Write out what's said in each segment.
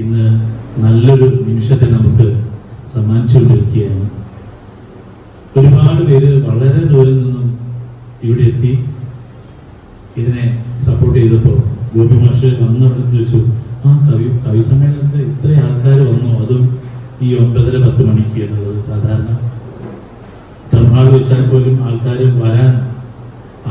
ഇന്ന് നല്ലൊരു നിമിഷത്തെ നമുക്ക് സമ്മാനിച്ചുകൊണ്ടിരിക്കുകയാണ്. ഒരുപാട് പേര് വളരെ ദൂരം നിന്നും ഇവിടെ എത്തി ഇതിനെ സപ്പോർട്ട് ചെയ്തപ്പോൾ ഗോപി മാഷ് വന്നിടത്ത് വെച്ചു ആ കവി കവി സമ്മേളനത്തിൽ ഇത്ര ആൾക്കാർ വന്നു അതും ഈ ഒമ്പതര പത്ത് മണിക്ക് എന്നുള്ളത് സാധാരണ ടർമാൾ വെച്ചാൽ പോലും ആൾക്കാർ വരാൻ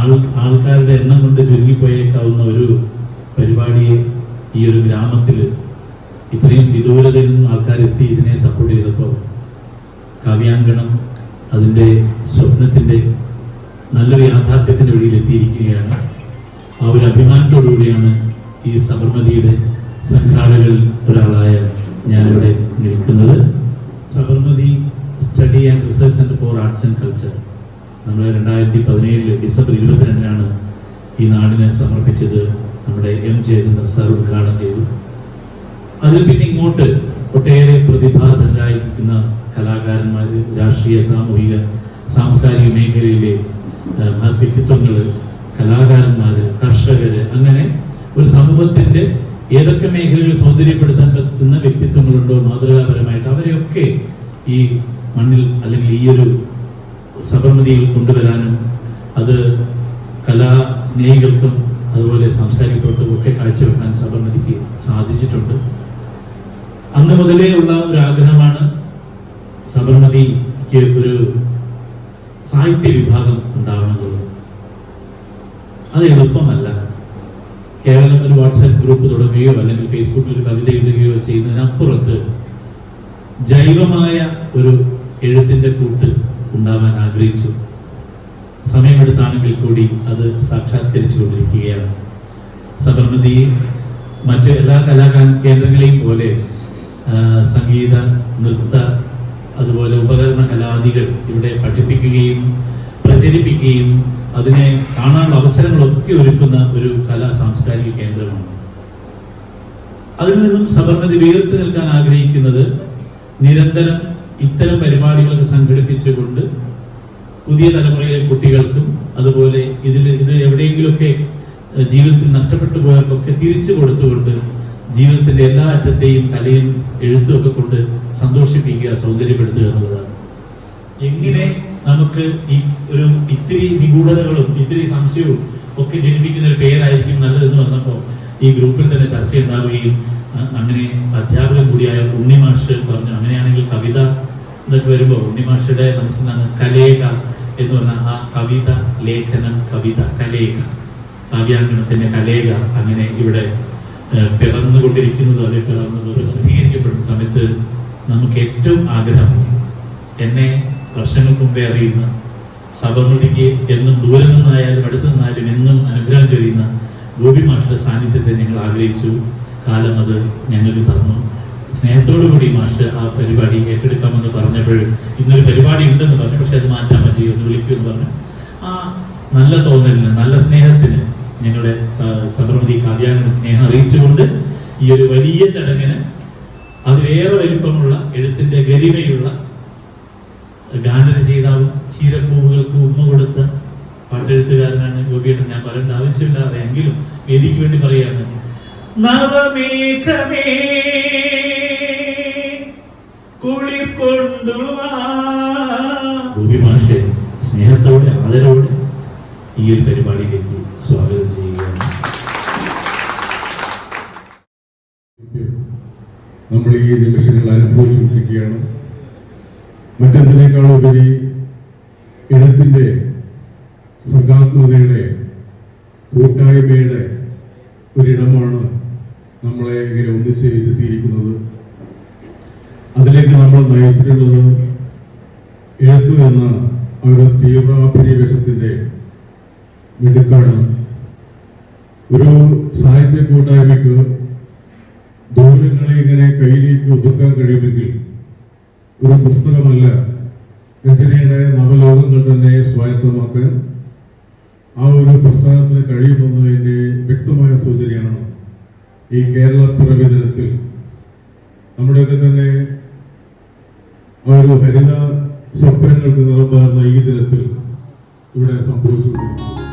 ആൾ ആൾക്കാരുടെ എണ്ണം കൊണ്ട് ചുരുങ്ങിപ്പോയേക്കാവുന്ന ഒരു പരിപാടിയെ ഈ ഒരു ഗ്രാമത്തിൽ ഇത്രയും വിദൂരതയിൽ നിന്ന് ആൾക്കാരെത്തി ഇതിനെ സപ്പോർട്ട് ചെയ്തപ്പോൾ കാവ്യാങ്കണം അതിന്റെ സ്വപ്നത്തിന്റെ നല്ലൊരു യാഥാർത്ഥ്യത്തിന്റെ വഴിയിൽ എത്തിയിരിക്കുകയാണ്. ആ ഒരു അഭിമാനത്തോടുകൂടിയാണ് ഈ സബർമതിയുടെ സംഘാടകരിൽ ഒരാളായ ഞാനിവിടെ നിൽക്കുന്നത്. Sabarmati study and research centre for arts and culture നമ്മൾ രണ്ടായിരത്തി പതിനേഴിൽ ഡിസംബർ ഇരുപത്തിരണ്ടിനാണ് ഈ നാടിനെ സമർപ്പിച്ചത്. നമ്മുടെ എം ജയചന്ദ്രൻ സാർ ഉദ്ഘാടനം ചെയ്തു. അതിൽ പിന്നെ ഇങ്ങോട്ട് ഒട്ടേറെ പ്രതിഭാധനരായിരിക്കുന്ന കലാകാരന്മാർ രാഷ്ട്രീയ സാമൂഹിക സാംസ്കാരിക മേഖലയിലെ വ്യക്തിത്വങ്ങൾ കലാകാരന്മാർ കർഷകർ അങ്ങനെ ഒരു സമൂഹത്തിന്റെ ഏതൊക്കെ മേഖലകൾ സൗന്ദര്യപ്പെടുത്താൻ പറ്റുന്ന വ്യക്തിത്വങ്ങളുണ്ടോ മാതൃകാപരമായിട്ട് അവരെയൊക്കെ ഈ മണ്ണിൽ അല്ലെങ്കിൽ ഈ ഒരു സബർമതിയിൽ കൊണ്ടുവരാനും അത് കലാ സ്നേഹികൾക്കും അതുപോലെ സാംസ്കാരിക പ്രവർത്തകർക്കും ഒക്കെ കാഴ്ചവെക്കാൻ സബർമതിക്ക് സാധിച്ചിട്ടുണ്ട്. അന്ന് മുതലേ ഉള്ള ഒരു ആഗ്രഹമാണ് സബർമതിക്ക് ഒരു സാഹിത്യ വിഭാഗം ഉണ്ടാവണമെന്നുള്ളത്. അത് എളുപ്പമല്ല. കേവലം ഒരു വാട്സാപ്പ് ഗ്രൂപ്പ് തുടങ്ങുകയോ അല്ലെങ്കിൽ ഫേസ്ബുക്കിൽ ഒരു കവിത എഴുതുകയോ ചെയ്യുന്നതിനപ്പുറത്ത് ജൈവമായ ഒരു എഴുത്തിന്റെ കൂട്ട് ഉണ്ടാവാൻ ആഗ്രഹിച്ചു. സമയമെടുത്താണെങ്കിൽ കൂടി അത് സാക്ഷാത്കരിച്ചുകൊണ്ടിരിക്കുകയാണ്. കൊണ്ടിരിക്കുകയാണ് സബർമതി മറ്റ് എല്ലാ കലാകാ കേന്ദ്രങ്ങളെയും പോലെ സംഗീത നൃത്ത അതുപോലെ ഉപകരണ കലാദികൾ ഇവിടെ പഠിപ്പിക്കുകയും പ്രചരിപ്പിക്കുകയും അതിനെ കാണാനുള്ള അവസരങ്ങളൊക്കെ ഒരുക്കുന്ന ഒരു കലാ സാംസ്കാരിക കേന്ദ്രമാണ്. അതിൽ നിന്നും സബർമതി വേറിട്ട് നിൽക്കാൻ ആഗ്രഹിക്കുന്നത് നിരന്തരം ഇത്തരം പരിപാടികളൊക്കെ സംഘടിപ്പിച്ചുകൊണ്ട് പുതിയ തലമുറയിലെ കുട്ടികൾക്കും അതുപോലെ ഇതിൽ ഇത് എവിടെയെങ്കിലുമൊക്കെ ജീവിതത്തിൽ നഷ്ടപ്പെട്ടു പോയവർക്കൊക്കെ തിരിച്ചു കൊടുത്തുകൊണ്ട് ജീവിതത്തിന്റെ എല്ലാ അറ്റത്തെയും കലയും എഴുത്തും ഒക്കെ കൊണ്ട് സന്തോഷിപ്പിക്കുക സൗന്ദര്യപ്പെടുത്തുക എന്നുള്ളതാണ്. എങ്ങനെ നമുക്ക് ഈ ഒരു ഇത്തിരി നിഗൂഢതകളും ഇത്തിരി സംശയവും ഒക്കെ ജനിപ്പിക്കുന്ന ഒരു പേരായിരിക്കും നല്ലതെന്ന് വന്നപ്പോൾ ഈ ഗ്രൂപ്പിൽ തന്നെ ചർച്ച ഉണ്ടാവുകയും അങ്ങനെ അധ്യാപകൻ കൂടിയായ ഉണ്ണിമാഷ് പറഞ്ഞു അങ്ങനെയാണെങ്കിൽ കവിത എന്നൊക്കെ വരുമ്പോൾ ഉണ്ണിമാഷയുടെ മനസ്സിൽ നിന്നാണ് കലേക എന്ന് പറഞ്ഞ ആ കവിത ലേഖനം കവിത കലേക കാവ്യാങ്കണത്തിന്റെ കലേക അങ്ങനെ ഇവിടെ പിറന്നുകൊണ്ടിരിക്കുന്നത് അല്ലെങ്കിൽ പിറന്നതോ പ്രസിദ്ധീകരിക്കപ്പെടുന്ന സമയത്ത് നമുക്ക് ഏറ്റവും ആഗ്രഹം എന്നെ വർഷങ്ങൾക്ക് മുമ്പേ അറിയുന്ന സബർമതിക്ക് എന്നും ദൂരെ നിന്നായാലും അടുത്ത് നിന്നായാലും എന്നും അനുഗ്രഹം ചെയ്യുന്ന ഗോപി സാന്നിധ്യത്തെ ഞങ്ങൾ ആഗ്രഹിച്ചു. കാലം അത് ഞങ്ങൾക്ക് തന്നു. സ്നേഹത്തോടു കൂടി മാഷ് ആ പരിപാടി ഏറ്റെടുക്കാമെന്ന് പറഞ്ഞപ്പോൾ ഇന്നൊരു പരിപാടി ഉണ്ടെന്ന് പറഞ്ഞു. പക്ഷെ അത് മാറ്റാൻ മതി ഒന്ന് വിളിക്കൂ എന്ന് പറഞ്ഞു. ആ നല്ല തോന്നലിന് നല്ല സ്നേഹത്തിന് ഞങ്ങളുടെ സബർമതി കാവ്യാംഗന സ്നേഹം അറിയിച്ചുകൊണ്ട് ഈ ഒരു വലിയ ചടങ്ങിന് അതിലേറെ വലിപ്പമുള്ള എഴുത്തിന്റെ ഗരിമയുള്ള ഗാനരചയിതാവും ചീരപ്പൂവുകൾക്ക് ഉമ്മ കൊടുത്ത പാട്ടെഴുത്തുകാരനാണ് ഗോപിയേട്ടൻ. ഞാൻ പറയേണ്ട ആവശ്യമില്ലാതെ എങ്കിലും വേദിക്ക് വേണ്ടി പറയാണ് നവമേഘമേ കുളിർ കൊണ്ടുവാ. സ്നേഹത്തോടെ ആദരവോടെ ഈ ഒരു പരിപാടിയിലേക്ക് സ്വാഗതം ചെയ്യുകയാണ്. നമ്മൾ ഈ നിമിഷങ്ങൾ അനുഭവിച്ചുകൊണ്ടിരിക്കുകയാണ്. മറ്റെന്തിനേക്കാളും ഉപരി എഴുത്ത് എന്ന ഒരു തീവ്രാഭിനിവേശത്തിന്റെ മിടുക്കാണ് ഒരു സാഹിത്യ കൂട്ടായ്മയ്ക്ക് ദൂരങ്ങളെ ഇങ്ങനെ കയ്യിലേക്ക് ഒതുക്കാൻ കഴിയുമെങ്കിൽ ഒരു പുസ്തകമല്ല രചനയുടെ നവലോകങ്ങൾ തന്നെ സ്വായത്തമാക്കാൻ ആ ഒരു പ്രസ്ഥാനത്തിന് കഴിയുമെന്നതിന്റെ വ്യക്തമായ സൂചനയാണ് ഈ കേരള പിറവി ദിനത്തിൽ നമ്മുടെയൊക്കെ തന്നെ ആ ഒരു ഹരിത സ്വപ്നങ്ങൾക്ക് നിറമ്പാകുന്ന ഈ ദിനത്തിൽ ഇവിടെ സംഭവിച്ചുകൊണ്ടിരിക്കുന്നത്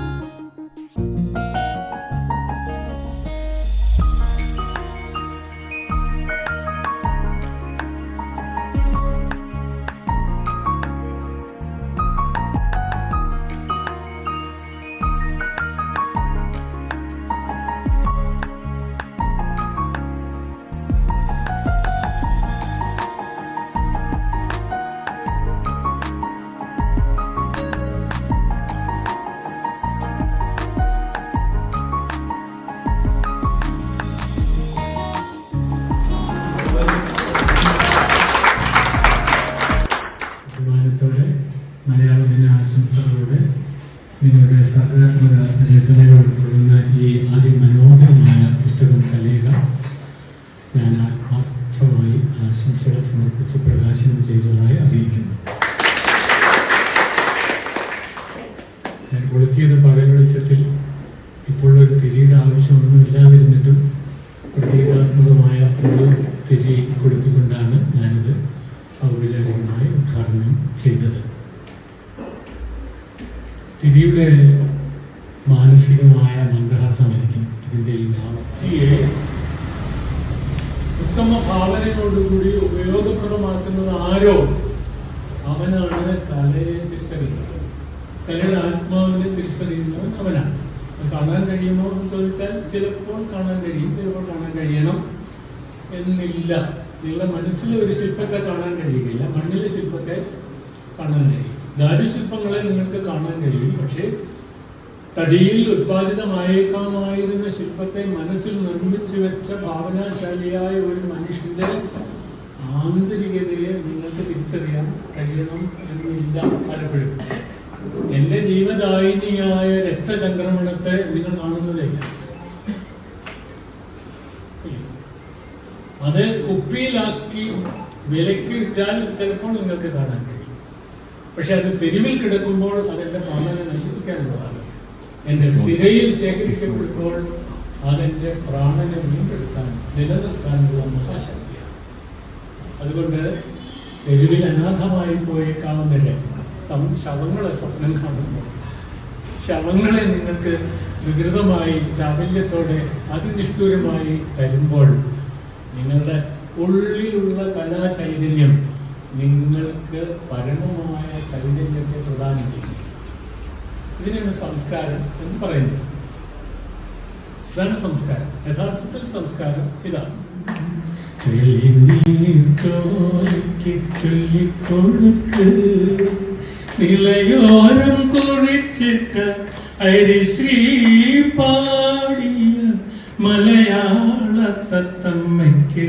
നിങ്ങളുടെ സർഗാത്മക രചനകൾ ഉൾക്കൊള്ളുന്ന ഈ അതിമനോഹരമായ പുസ്തകം കലയുക. ഞാൻ ആത്മാർത്ഥമായി ആശംസകൾ സമർപ്പിച്ച് പ്രകാശനം ചെയ്തതായി അറിയിക്കുന്നു. ഞാൻ കൊളുത്തിയത് പകൽ വെളിച്ചത്തിൽ. ഇപ്പോഴൊരു തിരിയുടെ ആവശ്യമൊന്നുമില്ലാതിരുന്നിട്ടും പ്രതീകാത്മകമായ ഒരു തിരി കൊടുത്തുകൊണ്ടാണ് ഞാനിത് ഔപചാരികമായി ഉദ്ഘാടനം ചെയ്തത്. തിരിയുടെ മാനസികമായ മന്ദഹാസമായിരിക്കും വ്യക്തിയെ ഉത്തമ ഭാവനയോടുകൂടി ഉപയോഗപ്രദമാക്കുന്നത് ആരോ? അവനാണ് കലയെ തിരിച്ചറിയുന്നത്. കലയുടെ ആത്മാവിനെ തിരിച്ചറിയുന്നവൻ അവനാണ്. കാണാൻ കഴിയുമോ എന്ന് ചോദിച്ചാൽ ചിലപ്പോൾ കാണാൻ കഴിയും ചിലപ്പോൾ കാണാൻ കഴിയണം എന്നില്ല. നിങ്ങളുടെ മനസ്സിലെ ഒരു ശില്പത്തെ കാണാൻ കഴിയുകയില്ല. മണ്ണിലെ ശില്പത്തെ കാണാൻ കഴിയും ദാരുശില്പങ്ങളെ നിങ്ങൾക്ക് കാണാൻ കഴിയും. പക്ഷേ തടിയിൽ ഉത്പാദിതമായേക്കാമായിരുന്ന ശില്പത്തെ മനസ്സിൽ നിർമ്മിച്ചു വെച്ച ഭാവനാശാലിയായ ഒരു മനുഷ്യന്റെ ആന്തരികതയെ നിങ്ങൾക്ക് തിരിച്ചറിയാൻ കഴിയണം എന്നില്ല പലപ്പോഴും. എന്റെ ജീവദായിനിയായ രക്തചംക്രമണത്തെ നിങ്ങൾ കാണുന്നതേ. അത് കുപ്പിയിലാക്കി വിലക്കിട്ടാൽ ചിലപ്പോൾ നിങ്ങൾക്ക് കാണാൻ കഴിയും. പക്ഷെ അത് തെരുവിൽ കിടക്കുമ്പോൾ അതെന്റെ പ്രാണനെ നശിപ്പിക്കാനുള്ളതാണ്. എന്റെ സിരയിൽ ശേഖരിക്കപ്പെടുമ്പോൾ അതെന്റെ പ്രാണനെ വീണ്ടെടുക്കാൻ നിലനിർത്താനുള്ള മഹാശക്തിയാണ് അതുകൊണ്ട് തെരുവിൽ അനാഥമായി പോയേക്കാവുന്ന തം ശവങ്ങളെ സ്വപ്നം കാണുമ്പോൾ ശവങ്ങളെ നിങ്ങൾക്ക് വികൃതമായി ചാബല്യത്തോടെ അതിനിഷ്ഠൂരമായി തരുമ്പോൾ നിങ്ങളുടെ ഉള്ളിലുള്ള കലാചൈതന്യം നിങ്ങൾക്ക് പരമമായ ചൈതന്യത്തെ പ്രദാനം ചെയ്യും ഇതിനാണ് സംസ്കാരം എന്ന് പറയുന്നത് ഇതാണ് സംസ്കാരം. യഥാർത്ഥത്തിൽ സംസ്കാരം ഇതാണ്. ചൊല്ലിക്കൊടുക്ക്. നിലയോരം കുറിച്ചിട്ട് അരിശ്രീ പാടിയ മലയാള തത്തമ്മയ്ക്ക്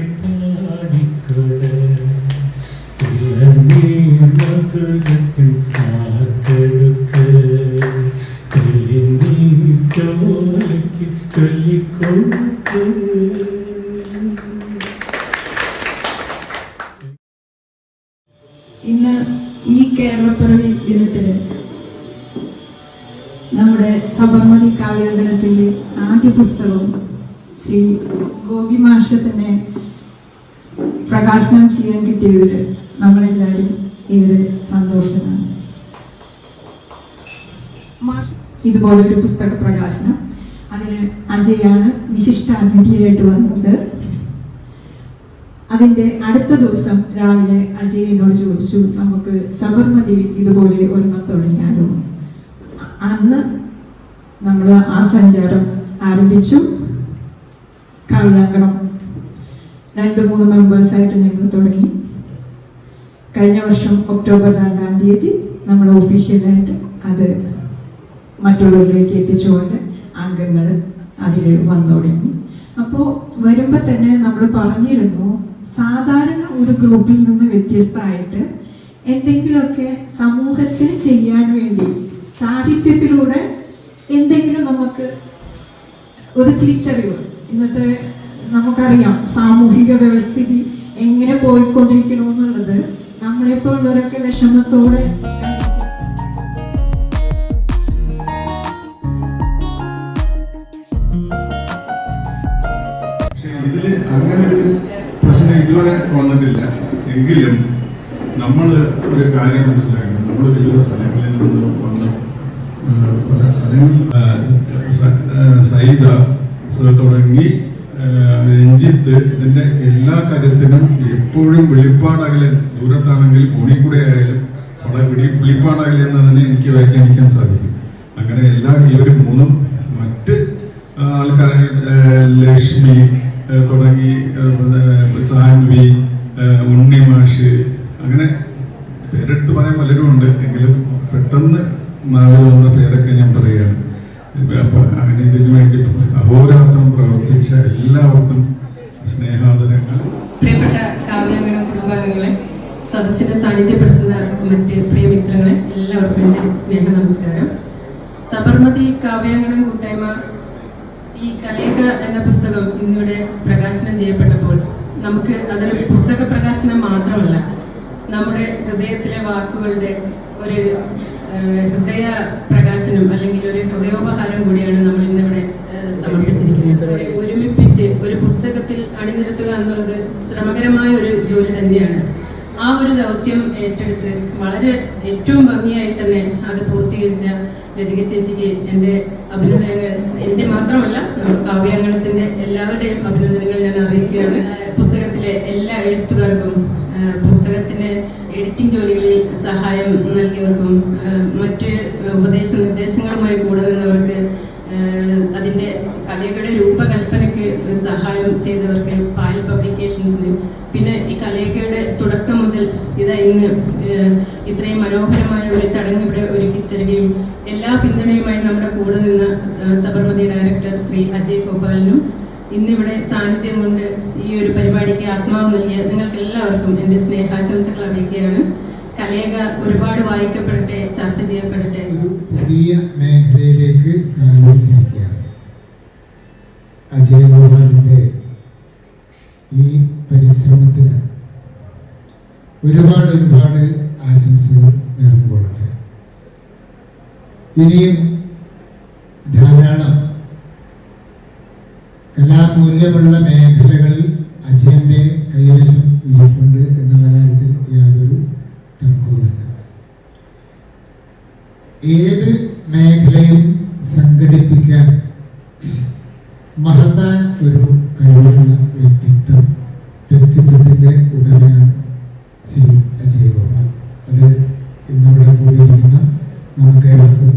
ഇന്ന് ഈ കേരളപ്പിറവി ദിനത്തിൽ നമ്മുടെ സബർമതി കാവ്യാങ്കണത്തിന്റെ ആദ്യ പുസ്തകവും ശ്രീ ഗോപി മാഷ തന്നെ പ്രകാശനം ചെയ്യാൻ കിട്ടിയതിൽ നമ്മളെല്ലാവരും ഏറെ സന്തോഷമാണ് മാഷ് ഇതുപോലൊരു പുസ്തക പ്രകാശനം. അതിന് അജയാണ് വിശിഷ്ടാതിഥിയായിട്ട് വന്നത് അതിന്റെ അടുത്ത ദിവസം രാവിലെ അജയ് എന്നോട് ചോദിച്ചു നമുക്ക് സബർമതിയിൽ ഇതുപോലെ ഒരെണ്ണം തുടങ്ങിയാലോ? അന്ന് നമ്മൾ ആ സഞ്ചാരം ആരംഭിച്ചു. കാവ്യാങ്കണം രണ്ട് മൂന്ന് മെമ്പേഴ്സായിട്ട് ഞങ്ങൾ തുടങ്ങി. കഴിഞ്ഞ വർഷം ഒക്ടോബർ രണ്ടാം തീയതി നമ്മൾ ഒഫീഷ്യലായിട്ട് അത് മറ്റുള്ളവരിലേക്ക് എത്തിച്ചുകൊണ്ട് അംഗങ്ങൾ അതിൽ വന്നു തുടങ്ങി അപ്പോൾ വരുമ്പോൾ തന്നെ നമ്മൾ പറഞ്ഞിരുന്നു സാധാരണ ഒരു ഗ്രൂപ്പിൽ നിന്ന് വ്യത്യസ്തമായിട്ട് എന്തെങ്കിലുമൊക്കെ സമൂഹത്തിന് ചെയ്യാൻ വേണ്ടി സാഹിത്യത്തിലൂടെ എന്തെങ്കിലും നമുക്ക് ഒരു തിരിച്ചറിവ്. ഇന്നത്തെ നമുക്കറിയാം സാമൂഹിക വ്യവസ്ഥിതി എങ്ങനെ പോയിക്കൊണ്ടിരിക്കണമെന്നുള്ളത് നമ്മളെപ്പോലുള്ളവരൊക്കെ വിഷമത്തോടെ ഇതിൽ ഇതുവരെ വന്നിട്ടില്ല. എങ്കിലും നമ്മൾ ഒരു കാര്യം മനസ്സിലാക്കണം. നമ്മൾ വിവിധ സ്ഥലങ്ങളിൽ നിന്ന് വന്ന്. പല സ്ഥലങ്ങളിൽ സൈദ തുടങ്ങി രഞ്ജിത്ത് ഇതിന്റെ എല്ലാ കാര്യത്തിനും എപ്പോഴും വെളിപ്പാടകലെ ദൂരത്താണെങ്കിൽ ഫോണിൽ ആയാലും വളരെ വിളി വെളിപ്പാടകലെ എന്നതിനെ എനിക്ക് വ്യാഖ്യാനിക്കാൻ സാധിക്കും. അങ്ങനെ എല്ലാ ഇവർ മൂന്നും മറ്റ് ആൾക്കാരെ ലക്ഷ്മി തുടങ്ങി സാൻവി ഉണ്ണി ഉണ്ണിമാഷ് അങ്ങനെ പേരെടുത്ത് പറയാൻ പലരും ഉണ്ട്. എങ്കിലും പെട്ടെന്ന് നാവിൽ വന്ന പേരൊക്കെ ഞാൻ പറയുകയാണ്. അപ്പൊ അങ്ങനെ ഇതിനു വേണ്ടി അഹോരാത്രം പ്രവർത്തിച്ച എല്ലാവർക്കും സ്നേഹാദരങ്ങൾ. പ്രിയപ്പെട്ട കാവ്യാംഗണ കുടുംബാംഗങ്ങളെ സദസ്സിനെ സാന്നിധ്യപ്പെടുത്തുന്ന മറ്റ് പ്രിയമിത്രങ്ങളെ എല്ലാവർക്കും എന്റെ സ്നേഹ നമസ്കാരം സബർമതി കാവ്യാങ്കണം കൂട്ടായ്മ ഈ കലയക എന്ന പുസ്തകം ഇന്നിവിടെ പ്രകാശനം ചെയ്യപ്പെട്ടപ്പോൾ നമുക്ക് അതൊരു പുസ്തക പ്രകാശനം മാത്രമല്ല നമ്മുടെ ഹൃദയത്തിലെ വാക്കുകളുടെ ഒരു ഹൃദയ പ്രകാശനം അല്ലെങ്കിൽ ഒരു ഹൃദയോപഹാരം കൂടിയാണ് നമ്മൾ ഇന്നിവിടെ സമർപ്പിച്ചിരിക്കുന്നത്. ഒരുമിപ്പിച്ച് ഒരു പുസ്തകത്തിൽ അണിനിരത്തുക എന്നുള്ളത് ശ്രമകരമായ ഒരു ജോലി തന്നെയാണ്. ആ ഒരു ദൗത്യം ഏറ്റെടുത്ത് വളരെ ഏറ്റവും ഭംഗിയായി തന്നെ അത് പൂർത്തീകരിച്ച ലതിക ചേച്ചിക്ക് എന്റെ അഭിനന്ദനങ്ങൾ. എന്റെ മാത്രമല്ല നമ്മുടെ കാവ്യാങ്കണത്തിന്റെ എല്ലാവരുടെയും അഭിനന്ദനങ്ങൾ ഞാൻ അറിയിക്കുകയാണ്. പുസ്തകത്തിലെ എല്ലാ എഴുത്തുകാർക്കും പുസ്തകത്തിന്റെ എഡിറ്റിംഗ് ജോലികളിൽ സഹായം നൽകിയവർക്കും മറ്റ് ഉപദേശ നിർദ്ദേശങ്ങളുമായി കൂടെ നിന്നവർക്ക് അതിന്റെ കലയുടെ രൂപകൽപ്പനയ്ക്ക് സഹായം ചെയ്തവർക്ക് പാൽ പബ്ലിക്കേഷൻസിന്. പിന്നെ ഈ കലയുടെ തുടക്കം മുതൽ ഇതാ ഇന്ന് ഇത്രയും മനോഹരമായ ഒരു ചടങ്ങ് ഇവിടെ ഒരുക്കി തരികയും എല്ലാ പിന്തുണയുമായി നമ്മുടെ കൂടെ നിന്ന സബർമതി ഡയറക്ടർ ശ്രീ അജയ് ഗോപാലിനും ഇന്നിവിടെ സാന്നിധ്യം കൊണ്ട് ഈ ഒരു പരിപാടിക്ക് ആത്മാവ് നൽകിയ നിങ്ങൾക്ക് എല്ലാവർക്കും എന്റെ സ്നേഹാശംസകൾ അറിയിക്കുകയാണ്. കലേക ഒരുപാട് വായിക്കപ്പെടട്ടെ ചർച്ച ചെയ്യപ്പെടട്ടെ. പുതിയ മേഖലയിലേക്ക് കാലുവച്ചിരിക്കുകയാണ് അജയ് ഗോപാലിന്റെ ഈ പരിശ്രമത്തിന് ഒരുപാട് ഒരുപാട് ആശംസകൾ നേർന്നുകൊള്ളട്ടെ. ഇനിയും ധാരാളം കലാമൂല്യമുള്ള മേഖലകൾ ഏത് മേഖലയും സംഘടിപ്പിക്കാൻ മഹത്തായ ഒരു കഴിവുള്ള വ്യക്തിത്വം വ്യക്തിത്വത്തിന്റെ ഉടമയാണ് ശ്രീ അജയ് ഗോപാൽ. അത് ഇന്നിവിടെ കൂടിയിരിക്കുന്ന നമുക്ക് ഏവർക്കും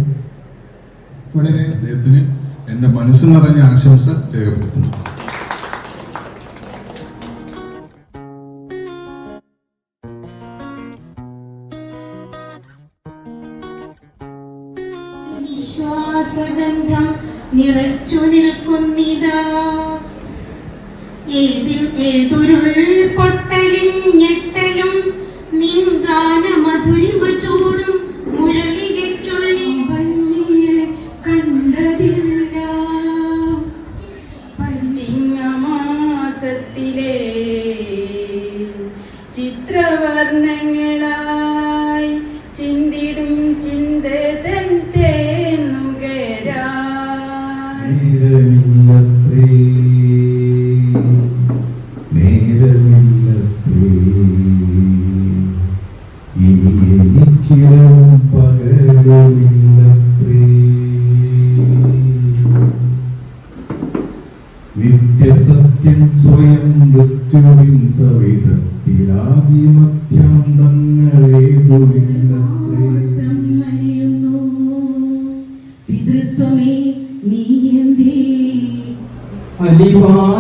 വളരെ അദ്ദേഹത്തിന് എന്റെ മനസ്സ് നിറഞ്ഞ ആശംസ രേഖപ്പെടുത്തുന്നു. നിറച്ചു നിൽക്കുന്നിതാ ഏതിൽ ഏതൊരുൾ പൊട്ടലിഞ്ഞെട്ടലും നിൻഗാന മധുരിമ ചൂടും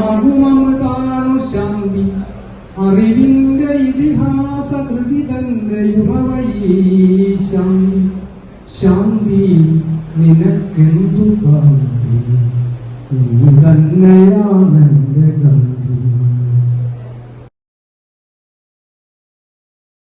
അലിവാകുമതാണു ശാന്തി അറിവിന്റെ ഇതിഹാസ കൃതി തന്റെ യുഗവഴി ശാന്തി ശാന്തി നിനക്കെന്തു കാന്തി നീ തന്നെയാണെന്റെ ഗാന്ധി